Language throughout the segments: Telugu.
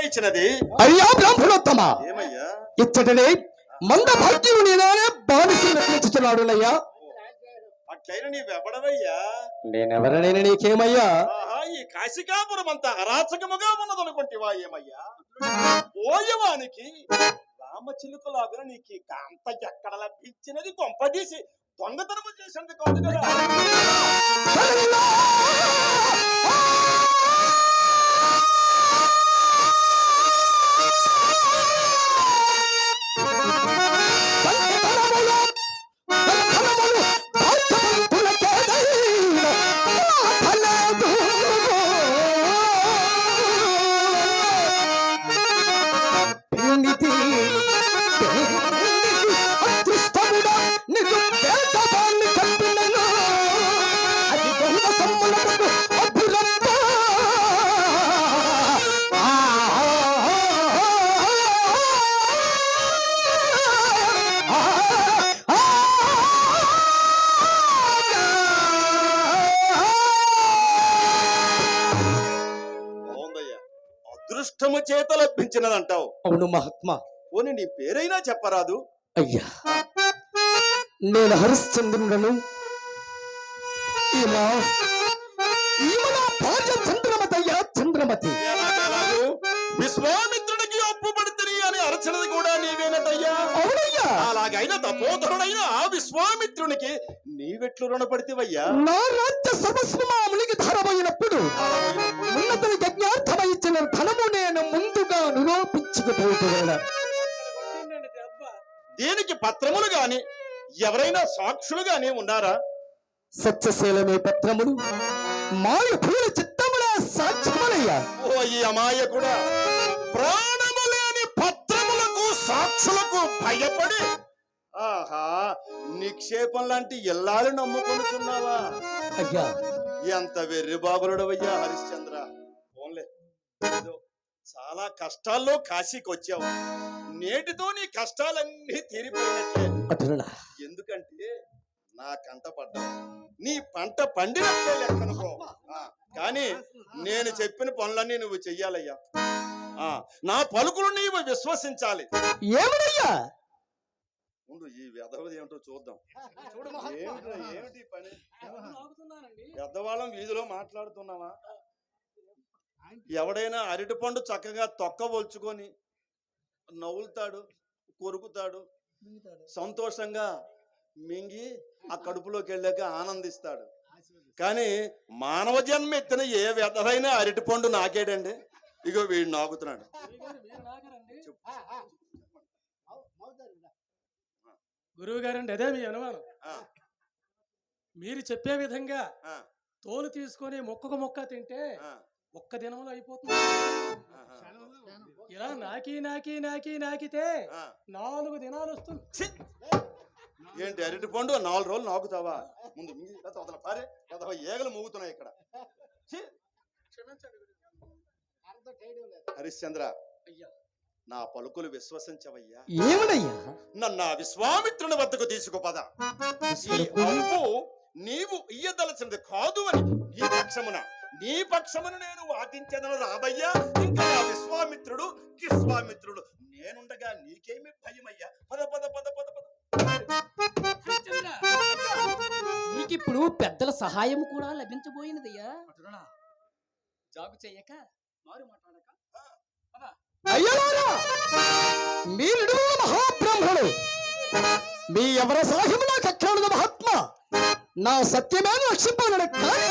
ఇచ్చినది అయ్యా బ్రాహ్మణోత్తమ. ఇచ్చటనే మంద భాగ్యుని బానిసలు నటించుతున్నాడునయ్యా అట్లయిన నీవెవడవయ్యా? నేనెవరనైనా నీకేమయ్యా? ఈ కాశికాపురం అంతా అరాచకముగా ఉన్నదనుకుంటివా ఏమయ్యా? పోయవానికి రామచిలుకలాగున నీకు ఈ కాంత ఎక్కడ లభించినది కొంపదీసి దొంగతనము చేసినది కాదు కదా? అదృష్టము చేత లభించినదంటావు. అవును మహాత్మా. పోనీ నీ పేరైనా చెప్పరాదు. అయ్యా. నేను హరిశ్చంద్రుడను. ఈమె ఈమె నా భార్య చంద్రమతి అయ్యా చంద్రమతి. ఎలాగెలాగు? విశ్వామిత్రుడికి అప్పు పడితే అని అరచనది కూడా నీవేనటయ్యా. అవునయ్యా. అలాగైన తపోధరుడైన ఆ విశ్వామిత్రునికి నీవెట్లు రుణపడితివయ్యా? నా రాజ్య మామూలికి ధరమైనప్పుడు ఉన్నతని యజ్ఞార్థమై ఇచ్చిన ధనము నేను ముందుగా నిరూపించుకుపోతున్నా దీనికి పత్రములు గాని ఎవరైనా సాక్షులు గాని ఉన్నారా? సత్యశీలమే పత్రములు మాయ పూల చిత్తముల సాక్ష్యములయ్యా. ఓ ఈ అమాయకుడా ప్రాణము లేని పత్రములకు సాక్షులకు భయపడి ఆహా నిక్షేపం లాంటి ఎల్లాలు నమ్ముకొనుచున్నావా అయ్యా. ఎంత వెర్రి బాబులుడవయ్యా హరిశ్చంద్ర. ఏదో చాలా కష్టాల్లో కాశీకి వచ్చావు నేటితో నీ కష్టాలన్నీ తీరిపోయినట్లే. ఎందుకంటే నా కంట పడ్డావు. నీ పంట పండినట్లే లెక్కనుకో. కానీ నేను చెప్పిన పనులన్నీ నువ్వు చెయ్యాలయ్యా. నా పలుకులు నీవు విశ్వసించాలి. ఏమనయ్యా? ముందు ఈ వ్యధవది ఏమిటో చూద్దాం. ఏమిటి ఈ పని? పెద్దవాళ్ళం వీధిలో మాట్లాడుతున్నావా? ఎవడైనా అరటిపండు చక్కగా తొక్క ఒలుచుకొని నవ్వులుతాడు కొరుకుతాడు సంతోషంగా మింగి ఆ కడుపులోకి వెళ్ళాక ఆనందిస్తాడు. కానీ మానవ జన్మ ఎత్తిన ఏ వ్యధరైనా అరటిపండు నాకేడండి? ఇగో వీడు నాకుతున్నాడు గురువు గారండి అదే మీ అనుమానం. మీరు చెప్పే విధంగా తోలు తీసుకొని మొక్కకు మొక్క తింటే ఒక్క దినంలో అయిపోతుంది. ఇలా నాకి నాకి నాకి నాకితే. నాలుగు దినాలు వస్తుంది! ఏంటి అరటి పండు నాలుగు రోజులు నాకుతావా? ముందు అవతల పారే ఏగలు మూగుతున్నాయి ఇక్కడ! హరిశ్చంద్ర. అయ్యా. నా పలుకులు విశ్వసించవయ్యా. ఏమనయ్యా? నన్ను విశ్వామిత్రుని వద్దకు తీసుకుపద? ఈ నీవు ఇయ్యదలసినది కాదు అని నీ పక్షమున. నీ పక్షమున నేను వాదించదను రాబయ్యా ఇంకా నా విశ్వామిత్రుడు విశ్వామిత్రుడు నేనుండగా నీకేమి భయమయ్యా? పద పద పద పద పద. నీకిప్పుడు పెద్దల సహాయం కూడా లభించబోయినదయ్యా. జాగు చెయ్యక మారు మాట్లాడక. అయ్యలారా మీరు మహాబ్రహ్మణుడు మీ ఎవరి సాహిబు నాకు అక్కడ మహాత్మ? నా సత్యమే రక్షింపగలను కానీ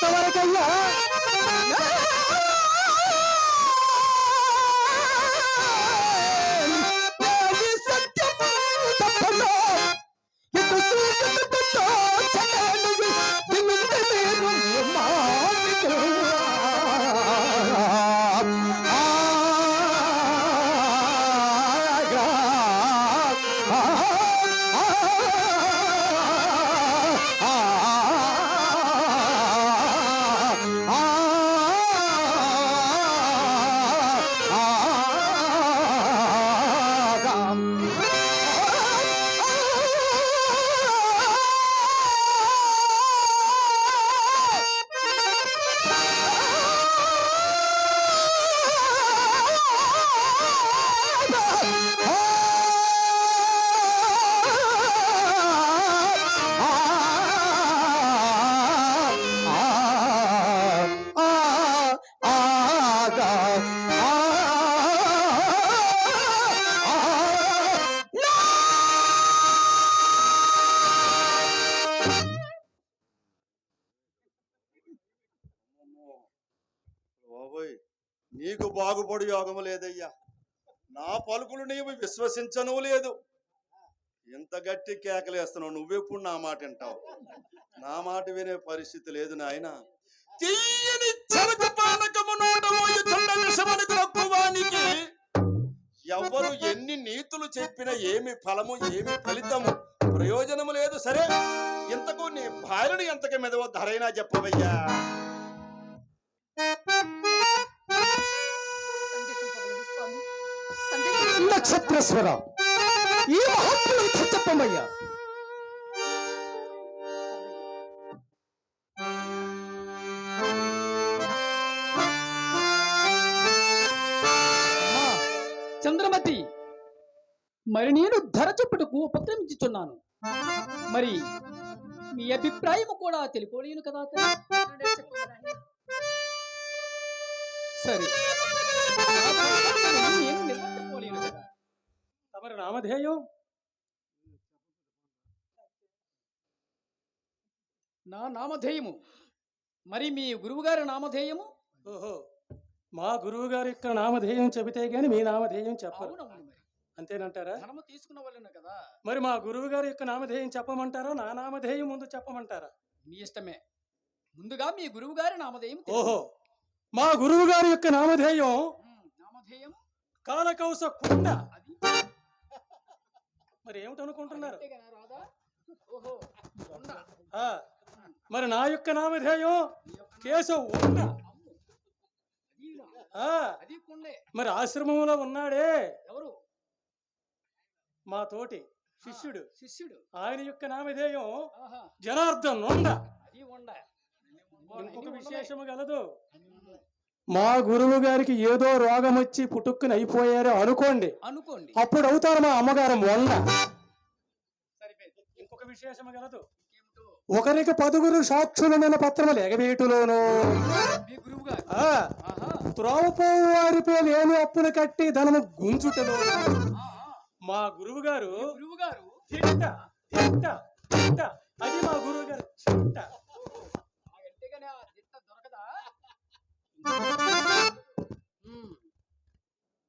கொத்தவரை கையா బాబోయ్ నీకు బాగుపడు యోగము లేదయ్యా. నా పలుకులు నీవు విశ్వసించను లేదు. ఎంత గట్టి కేకలేస్తున్నావు నువ్వెప్పుడు నా మాట వింటావు? నా మాట వినే పరిస్థితి లేదు నాయన. తీయని చెరక పానకము నోట విషమని గ్రక్కువానికి ఎవరు ఎన్ని నీతులు చెప్పినా ఏమి ఫలము ఏమి ఫలితము ప్రయోజనము లేదు. సరే ఇంతకు నీ భార్యను ఎంతకు మెదవ ధరైనా చెప్పవయ్యా. సందేశం నక్షత్రస్వర ఈ మహాత్ములు చెప్పమయ్యా. చంద్రమతి మరి నేను ధర చెప్పుటకు ఉపక్రమించుచున్నాను. మరి మీ అభిప్రాయం కూడా తెలిపోలేను కదా సరే. నేను నిర్వర్తింపలేను కదా. తమరి నామధేయం? నా నామధేయము. మరి మీ గురువుగారి నామధేయము? ఓహో మా గురువు గారి యొక్క నామధేయం చెబితే గాని మీ నామధేయం చెప్పరు. అంతేనంటారా? ధనము తీసుకున్న వాళ్ళను కదా. మరి మా గురువు గారి యొక్క నామధేయం చెప్పమంటారా? నా నామధేయం ముందు చెప్పమంటారా? మీ ఇష్టమే. ముందుగా మీ గురువుగారి నామధేయం తెలుపు. ఓహో మా గురువు గారి యొక్క నామధేయం నామధేయం కాలకౌస కుండ. అది మరి ఏమిటనుకుంటున్నారు మరి నా యొక్క నామధేయం కేశవ్ ఉండ. మరి ఆశ్రమంలో ఉన్నాడే? ఎవరు? మా తోటి శిష్యుడు. శిష్యుడు. ఆయన యొక్క నామధేయం జనార్దన్ ఉండ. ఇంకొక విశేషము గలదు. మా గురువు గారికి ఏదో రోగం వచ్చి పుట్టుక్కుని అయిపోయారు అనుకోండి. అనుకోండి. అప్పుడు అవుతారు మా అమ్మగారు సరిపోయింది. ఇంకొక గలదు? ఇంకేమిటో? ఒకరికి పదుగురు సాక్షులమైన పత్రములు ఎగవేటులోను మీ గురువు గారు? ఆ ఆహా. త్రోవపోవు వారిపై లేని అప్పులు కట్టి ధనము గుంజుటలో. మా గురువు గారు మీ గురువు గారు? అది మా గురువు గారు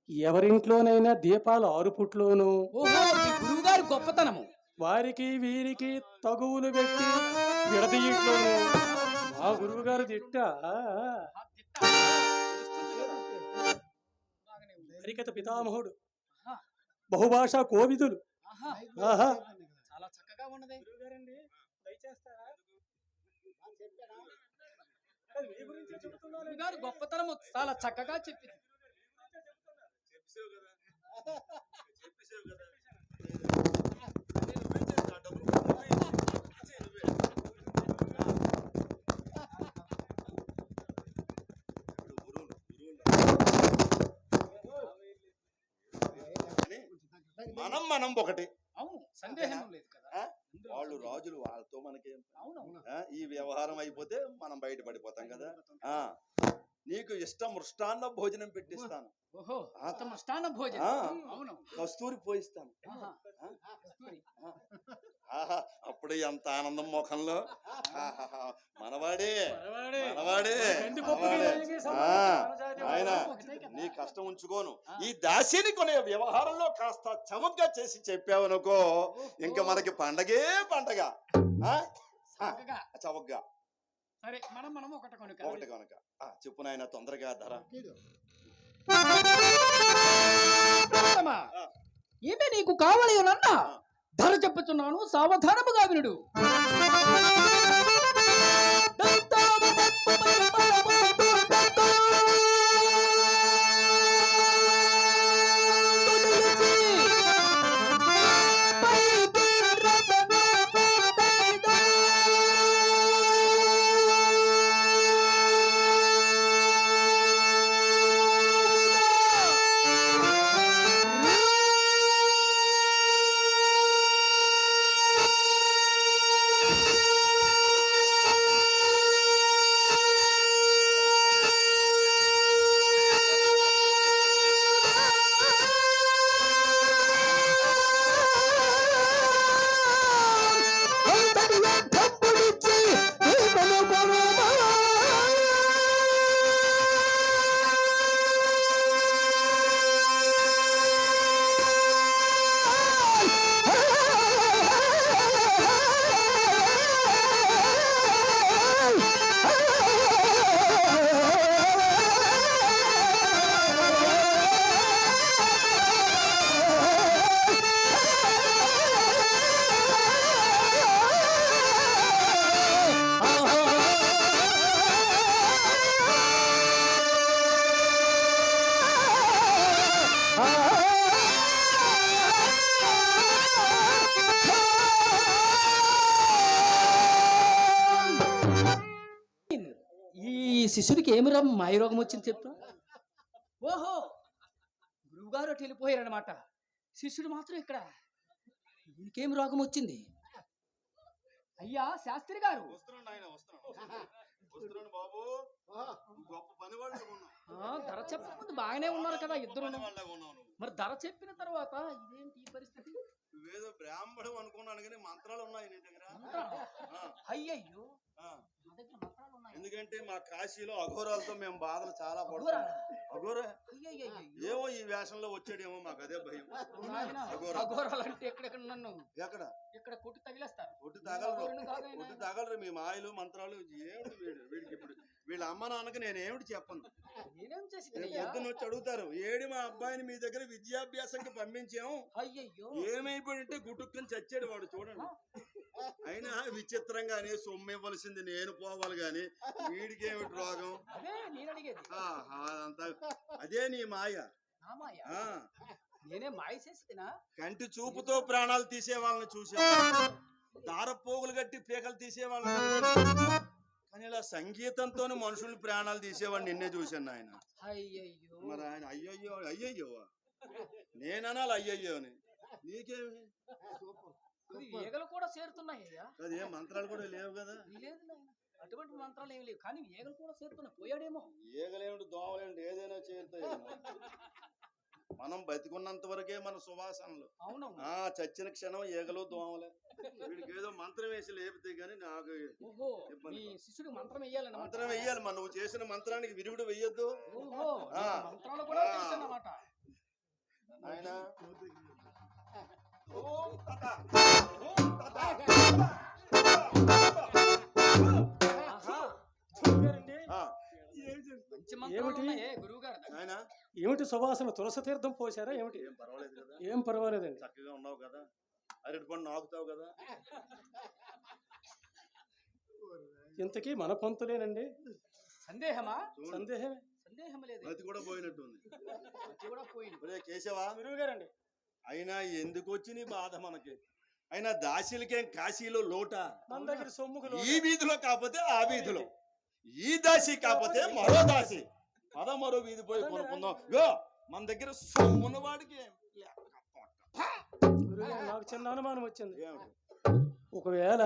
ఎవరింట్లోనైనా దీపాలు ఆరు పుట్లోను. ఓహో మీ గురువు గారి గొప్పతనము. వారికి వీరికి తగువులు పెట్టి విడదీయట్లోను. మా గురువు గారు తిట్ట. ఆ, ఆ. ఆ. హరికథ పితామహుడు. బహుభాషా కోవిదులు. ఆహా. చాలా చక్కగా ఉన్నది. గురువుగారండి దయచేస్తారా? మీ గురించే గొప్పతనము. చాలా చక్కగా చెప్పింది మనం మనం ఒకటి. అవును సందేహం లేదు కదా? వాళ్ళు రాజులు వాళ్ళతో మనకేం అవునవును. ఆ, ఈ వ్యవహారం అయిపోతే మనం బయటపడిపోతాం కదా. ఆ. నీకు ఇష్టం మృష్టాన్న భోజనం పెట్టిస్తాను. కస్తూరి పోయిస్తాను. అప్పుడు ఎంత ఆనందం ముఖంలో. మనవాడే. మనవాడే. ఆయన. నీ కష్టం ఉంచుకోను. ఈ దాసిని కొనే వ్యవహారంలో కాస్త చమత్గా చేసి చెప్పావనుకో ఇంకా మనకి పండగే పండగ. చవకగా సరే మనం మనం ఒకటి కొనుక ఒకటి కనుక ఆ, చెప్పు నాయన తొందరగా ధర. ఈమె నీకు కావలి అన్న? ధర చెప్పుచున్నాను సావధానముగా వినుడు శిష్యుడికి ఏమి రా మాయరోగం వచ్చింది చెప్తా ఓహో గురువుగారు అటు వెళ్ళిపోయారనమాట శిష్యుడు మాత్రం ఇక్కడ ఇంకేం రోగం వచ్చింది? అయ్యా శాస్త్రి గారు. ధర చెప్పక ముందు బాగానే ఉన్నారు కదా ఇద్దరు మరి ధర చెప్పిన తర్వాత ఇదేంటి ఈ పరిస్థితి? నువ్వేదో బ్రాహ్మణం అనుకున్నాను కానీ మంత్రాలు ఉన్నాయి నీ దగ్గర. అయ్యయ్యో. నా దగ్గర ఎందుకంటే మా కాశీలో అఘోరాలతో మేము బాధలు చాలా? పడుతున్నాం. అఘోరా. ఏమో ఈ వేషంలో వచ్చాడేమో మాకు అదే భయం. ఎక్కడెక్కడ నన్ను? ఎక్కడ? ఇక్కడ కొట్టి తగిలేస్తారు? ఒట్టు తగలరు. ఒట్టు తగలరు. మీ మాయలు మంత్రాలు ఏమిటి వీడు? వీడికి ఇప్పుడు వీళ్ళ అమ్మ నాన్నకి నేను ఏమిటి చెప్పను? పొద్దున్న వచ్చి అడుగుతారు ఏడి మా అబ్బాయిని మీ దగ్గర విద్యాభ్యాసంకి పంపించాం అయ్యయ్యో. ఏమైపోయింటే గుటుక్కని చచ్చాడు వాడు చూడండి. అయినా విచిత్రంగానే సొమ్ము ఇవ్వవలసింది నేను పోవాలి గాని వీడికి ఏమిటి రోగం అదంతా అదే నీ మాయ. నేనే మాయ చేసినా? కంటి చూపుతో ప్రాణాలు తీసే వాళ్ళని చూసాం దారపోగులు కట్టి పీకలు తీసే వాళ్ళని చూశాం. కానీ ఇలా సంగీతంతో మనుషులు ప్రాణాలు తీసేవాడిని నిన్నే చూశాను ఆయన మరి ఆయన అయ్యయ్యో అయ్యయ్యో. నేననాలి అయ్యయ్యో అని. నీకేమి? ఈగలు కూడా చేరుతున్నాయి అయ్యా. మంత్రాలు కూడా లేవు కదా? లేదు. అటువంటి మంత్రాలు ఏమి లేవు. కానీ ఈగలు కూడా చేరుతున్నాయి. పోయాడేమో. ఈగలేమిటి దోమలేమిటి ఏదైనా చేరుతాయి మనం బతికున్నంత వరకే మన సువాసనలు. ఆ చచ్చిన క్షణం ఈగలు దోమలే. వీడికి ఏదో మంత్రం వేసి లేపితే గానీ నాకు శిష్యుడికి మంత్రం వేయాలన్నమాట. మంత్రం వెయ్యాలి మన నువ్వు చేసిన మంత్రానికి విరుగుడు వెయ్యొద్దు ఆయన ఏమిటి? గురువు సువాసన? తులసి తీర్థం పోసారా ఏమిటి? ఏం పర్వాలేదు కదా. ఏం పర్వాలేదండి. చక్కగా ఉన్నావు కదా. అరటి పండు నాకుతావు కదా. ఇంతకీ మన పంతులేనండి? సందేహమా? చూడు. సందేహమే. సందేహం లేదు. మతి కూడా పోయినట్టుంది. అది కూడా పోయింది. కేశవా? గురువుగారండి. అయినా ఎందుకు వచ్చి నీ బాధ మనకి? అయినా దాసీలకేం కాశీలో లోట? మన దగ్గర సొమ్ముకు ఈ వీధిలో కాకపోతే ఆ వీధిలో. ఈ దాసి కాకపోతే మరో దాసి. పద మరో వీధి పోయి కొనుక్కుందాం. యో మన దగ్గర సొమ్మున్న వాడికి నాకు చిన్న అనుమానం వచ్చింది? ఒకవేళ.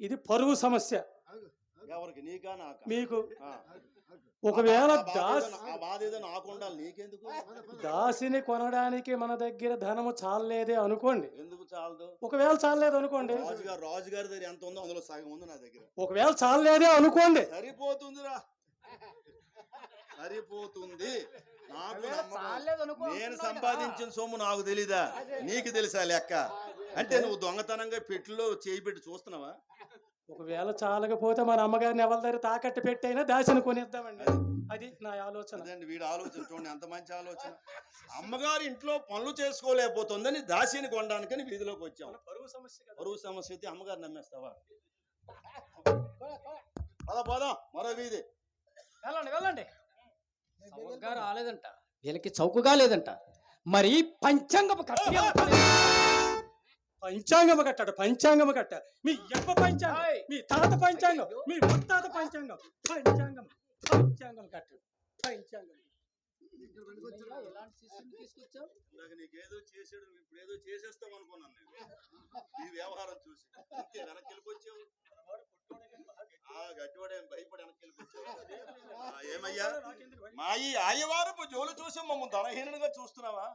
ఇది పరువు సమస్య. ఎవరికి? నీకా నాకా? మీకు. ఒకవేళ దాస్ దాసిని కొనడానికి మన దగ్గర ధనము చాలలేదే అనుకోండి. ఎందుకు చాలదు? ఒకవేళ చాలలేదు అనుకోండి. రాజుగారు రాజుగారి దగ్గర ఎంత ఉందో అందులో సగం ఉంది నా దగ్గర. ఒకవేళ చాలలేదే అనుకోండి. సరిపోతుందిరా. సరిపోతుంది. నాకు నేను. సంపాదించిన సొమ్ము నాకు తెలీదా? నీకు తెలుసా లెక్క? అంటే నువ్వు దొంగతనంగా పెట్టులో చేయి పెట్టి చూస్తున్నావా? ఒకవేళ చాలకపోతే మన అమ్మగారిని ఎవరి దగ్గర తాకట్టు పెట్టైనా దాసిని కొనిద్దామండి అది నా ఆలోచన అదండి వీడి ఆలోచన చూడండి ఎంత మంచి ఆలోచన అమ్మగారు ఇంట్లో పనులు చేసుకోలేకపోతుందని దాసిని కొనడానికని వీధిలోకి వచ్చాం పరువు సమస్య కదా బరువు సమస్య అయితే అమ్మగారు నమ్మేస్తావా పద పద మరో వీధి వెళ్ళండి వెళ్ళండి రాలేదంట వీళ్ళకి చౌకగా లేదంట మరి పంచాంగపు ఉంటుంది. పంచాంగం కట్టాడు పంచాంగం కట్ట మీ ఎప్ప పంచాంగం హాయ్. మీ తాత పంచాంగం మీ ముత్తాత పంచాంగం పంచాంగం పంచాంగం కట్టాడు పంచాంగం. నీకేదో చేసాడు నువ్వు ఇప్పుడు ఏదో అనుకున్నాను నేను. ఈ వ్యవహారం చూసి. అంతే వెనక్కి గట్టివాడే భయపడి ఏమయ్యా? మా ఈ ఆయవారపు జోలు చూసి మమ్మల్ని ధనహీనుడిగా చూస్తున్నావా?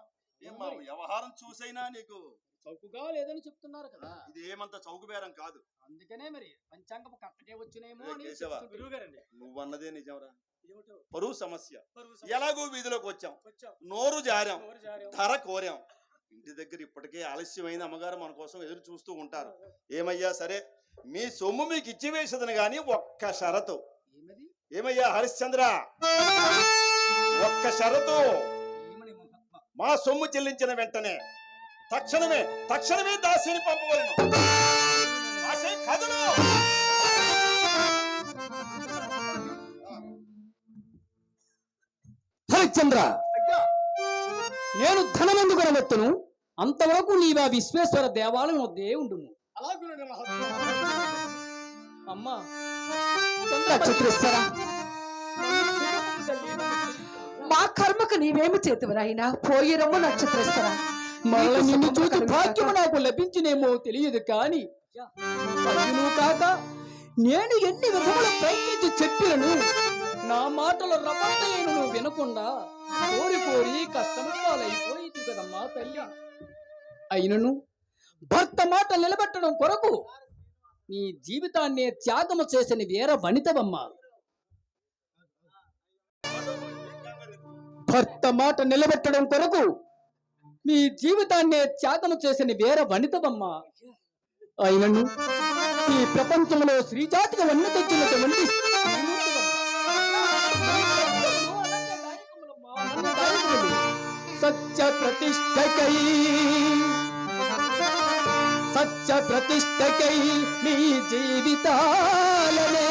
ఏం మా వ్యవహారం చూసైనా నీకు? చౌకగా లేదని చెప్తున్నారు కదా. ఇది ఏమంత చౌకబేరం కాదు. అందుకనే మరి కట్టకే వచ్చినేమో నువ్వన్నదే నిజంరా? పరువు సమస్య. ఎలాగో వీధిలోకి వచ్చాం. నోరు జారాం. ధర కోరాం. ఇంటి దగ్గర ఇప్పటికే ఆలస్యమైన అమ్మగారు మన కోసం ఎదురు చూస్తూ ఉంటారు. ఏమయ్యా సరే మీ సొమ్ము మీకు ఇచ్చి వేసేదని గాని ఒక్క షరతు. ఏమయ్యా హరిశ్చంద్ర? ఒక్క షరతు. మా సొమ్ము చెల్లించిన వెంటనే తక్షణమే తక్షణమే దాసిని పంపవలను కదులు హరిశ్చంద్ర నేను ధనమందు కొనవెత్తును అంతవరకు నీవా విశ్వేశ్వర దేవాలయం వద్దే ఉండుము. మహాత్మా అమ్మా చంద్ర చతురేశ్వర నాకు నీవేమి చేతువు నాయనా? పోయి రమ్ము నక్షత్రేశ్వరా మరల నిన్ను చూసి. భాగ్యము నాకు లభించినేమో తెలియదు కాని కాక నేను ఎన్ని విధముల ప్రయత్నించి చెప్పినను నా మాటలు రవ్వంతయ్యను నువ్వు వినకుండా కోరి కోరి కష్టము పాలైపోయింది కదమ్మా తల్లి. అయినను భర్త మాట నిలబెట్టడం కొరకు నీ జీవితాన్ని త్యాగము చేసిన వీర వనితవమ్మా. భర్త మాట నిలబెట్టడం కొరకు మీ జీవితాన్నే త్యాగము చేసిన వేర వనితవమ్మ. అయినను ఈ ప్రపంచంలో శ్రీజాతిగా వన్న తెచ్చినటువంటి సత్య ప్రతిష్టకై సత్య ప్రతిష్టకై మీ జీవితాలనే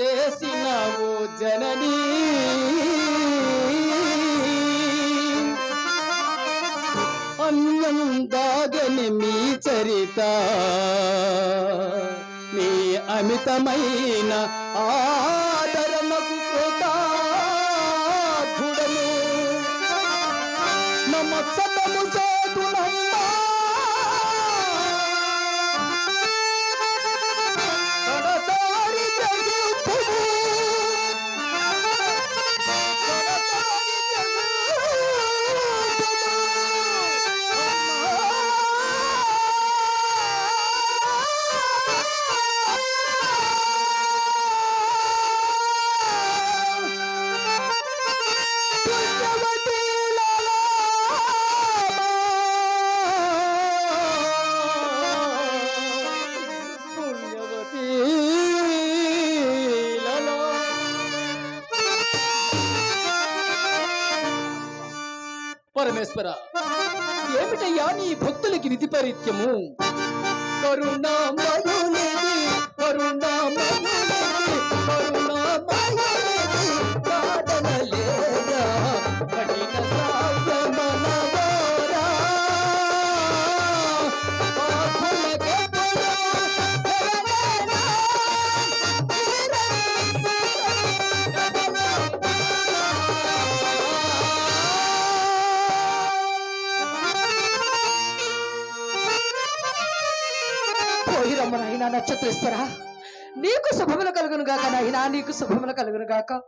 చేసినావు జననీ. అన్నం దాగని మీ చరిత. నీ అమితమైన ఆ భక్తులకి నీకు శుభములు కలుగునుగాక.